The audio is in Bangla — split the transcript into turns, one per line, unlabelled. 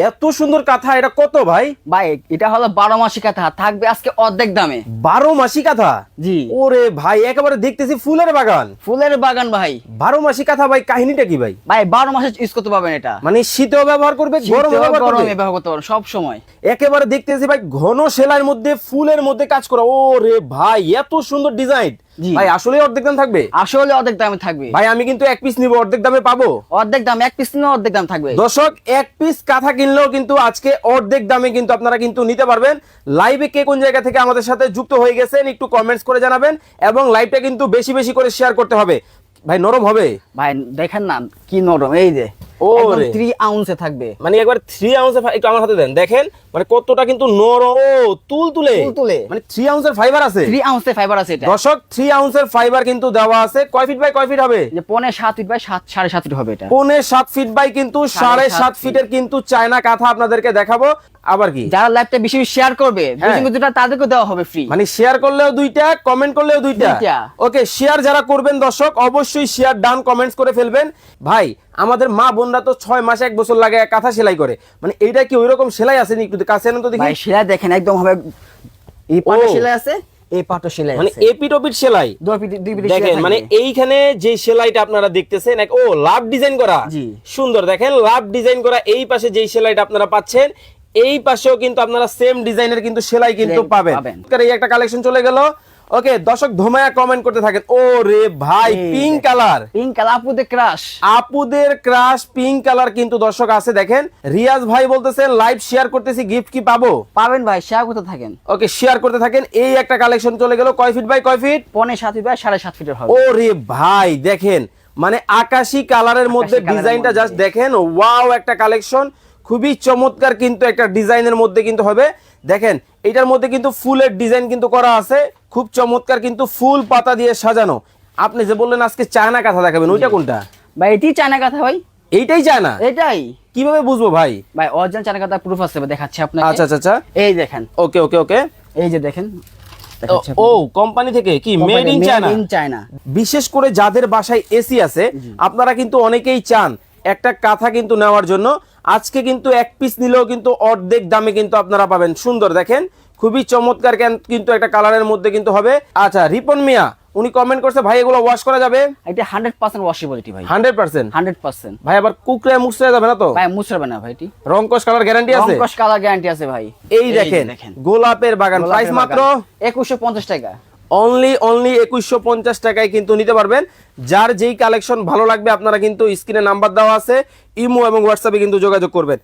এত সুন্দর কাঁথা এটা কত ভাই?
ভাই এটা হলো বারো মাসি কাঁথা থাকবে আজকে অর্ধেক দামে।
বারো মাসি কাঁথা?
জি।
ওরে ভাই একেবারে দেখতেছি ফুলের বাগান।
ফুলের বাগান ভাই।
বারো মাসি কাঁথা ভাই কাহিনীটা কি ভাই?
ভাই বারো মাসে ইউজ করতে পারবেন এটা।
মানে শীতেও ব্যবহার করবে গরমে ব্যবহার
করতে পারবেন সব সময়।
একেবারে দেখতেছি ভাই ঘন সেলাইয়ের মধ্যে ফুলের মধ্যে কাজ করা। ও রে ভাই এত সুন্দর ডিজাইন। ভাই আসলে অর্ধেক দাম থাকবে?
আসলে অর্ধেক দামে থাকবে।
ভাই আমি কিন্তু এক পিস নিব অর্ধেক দামে পাবো?
অর্ধেক দাম এক পিস নিলে অর্ধেক দাম থাকবে।
দর্শক এক পিস কাঁথা কিনলেও কিন্তু আজকে অর্ধেক দামে কিন্তু আপনারা কিন্তু নিতে পারবেন। লাইভে কে কোন জায়গা থেকে আমাদের সাথে যুক্ত হয়ে গেছেন একটু কমেন্টস করে জানাবেন এবং লাইভটা কিন্তু বেশি বেশি করে শেয়ার করতে হবে। ভাই নরম হবে?
ভাই দেখেন না কি নরম এই যে।
ওরে।
আউন্সে থাকবে।
মানে একবার থ্রি আউন্সের একটু আমার হাতে দেন। দেখেন মানে কতটা কিন্তু নরম। ও
তুলতুলে।
মানে আউন্সের ফাইবার আছে।
ফাইবার আছে এটা।
দর্শক থ্রি আউন্সের ফাইবার কিন্তু দেওয়া আছে। কয় ফিট বাই কয় ফিট হবে?
যে পনে সাত ফিট বাই সাত সাড়ে সাত ফিট হবে এটা।
পৌনে সাত ফিট বাই কিন্তু সাড়ে
সাড়ে
সাত
সাত
ফিটের কিন্তু চায়না কাঁথা আপনাদেরকে দেখাবো। আবার কি?
যারা লাইভটা বেশি বেশি শেয়ার করবে
হ্যাঁ।
দুটা তাদেরকে দেওয়া হবে ফ্রি
মানে শেয়ার করলেও দুইটা কমেন্ট করলেও দুইটা।
দুইটা।
ওকে শেয়ার যারা করবেন দর্শক অবশ্যই শেয়ার ডান কমেন্টস করে ফেলবেন। ভাই আমাদের মা বোনরা তো ছয় মাস এক বছর লাগে কাঁথা সেলাই করে। মানে এইটা কি ওইরকম সেলাই আছে নি একটু কাছে আনেন তো দেখি?
সেলাই দেখেন একদম হবে এই পাটো সেলাই আছে? এই পাটো সেলাই
মানে
আছে।
এপিট ওপিট সেলাই
পিটি দুই পিটি
দেখেন মানে এইখানে যে সেলাইটা আপনারা দেখতেছেন এক- ও লাভ ডিজাইন করা।
জি।
সুন্দর দেখেন লাভ ডিজাইন করা এই পাশে যেই সেলাইটা আপনারা পাচ্ছেন এই পাশেও কিন্তু আপনারা সেম ডিজাইনের কিন্তু সেলাই কিন্তু পাবেন।
পাবেন।
এই একটা কালেকশন চলে গেল। ওকে দর্শক ধোমায়া কমেন্ট করতে থাকেন। ও রে ভাই
এই
পিঙ্ক কালার
পিঙ্ক কালার আপুদের ক্রাশ
আপুদের ক্রাশ পিঙ্ক কালার কিন্তু দর্শক আছে দেখেন। রিয়াজ ভাই বলতেছেন লাইভ শেয়ার করতেছি গিফট কি পাবো?
পাবেন ভাই শেয়ার করতে থাকেন।
ওকে শেয়ার করতে থাকেন। এই একটা কালেকশন চলে গেল কয় ফিট বাই কয় ফিট
পনে সাত ফিট বাই সাড়ে সাত ফিটের হবে।
ও রে ভাই দেখেন। মানে আকাশি কালারের মধ্যে ডিজাইনটা জাস্ট দেখেন ওয়াও একটা কালেকশন খুবই চমৎকার কিন্তু একটা ডিজাইনের মধ্যে কিন্তু হবে। দেখেন এটার মধ্যে কিন্তু ফুলের ডিজাইন কিন্তু করা আছে। খুব চমৎকার কিন্তু ফুল পাতা দিয়ে সাজানো। আপনি যে বললেন আজকে চায়না কাঁথা দেখাবেন ওইটা কোনটা?
ভাই এটি চায়না কথা ভাই।
এইটাই চায়না?
এটাই।
কীভাবে বুঝব ভাই?
ভাই অরিজিনাল চায়না কথা প্রুফ আছে দেখাচ্ছি আপনাকে।
আচ্ছা আচ্ছা আচ্ছা।
এই দেখেন।
ওকে ওকে ওকে।
এই যে দেখেন
ও কোম্পানি থেকে কি? Made in China
in China
বিশেষ করে যাদের বাসায় এসি আছে আপনারা কিন্তু অনেকেই চান একটা কাঁথা কিন্তু নেওয়ার জন্য। আজকে কিন্তু এক পিস নিলেও কিন্তু অর্ধেক দামে কিন্তু আপনারা পাবেন। সুন্দর দেখেন? খুবই চমৎকার কিন্তু একটা কালারের মধ্যে কিন্তু হবে। আচ্ছা রিপন মিয়া উনি কমেন্ট করছে ভাই এগুলো ওয়াশ করা যাবে?
এটা হান্ড্রেড পার্সেন্ট ওয়াশেবিলিটি ভাই।
হান্ড্রেড পার্সেন্ট
হান্ড্রেড পার্সেন্ট
ভাই আবার কুকরে মুছতে যাবে না তো?
ভাই মুছবে না ভাই এটি।
রংকশ কালার গ্যারান্টি আছে?
রংকশ কালার গ্যারান্টি আছে ভাই।
এই দেখেন গোলাপের বাগান। প্রাইস মাত্র?
একুশশো পঞ্চাশ টাকা।
অনলি অনলি একুশশো পঞ্চাশ টাকায় কিন্তু নিতে পারবেন। যার যেই কালেকশন ভালো লাগবে, আপনারা কিন্তু স্ক্রিনে নাম্বার দেওয়া আছে, ইমো এবং হোয়াটসঅ্যাপে কিন্তু যোগাযোগ করবেন।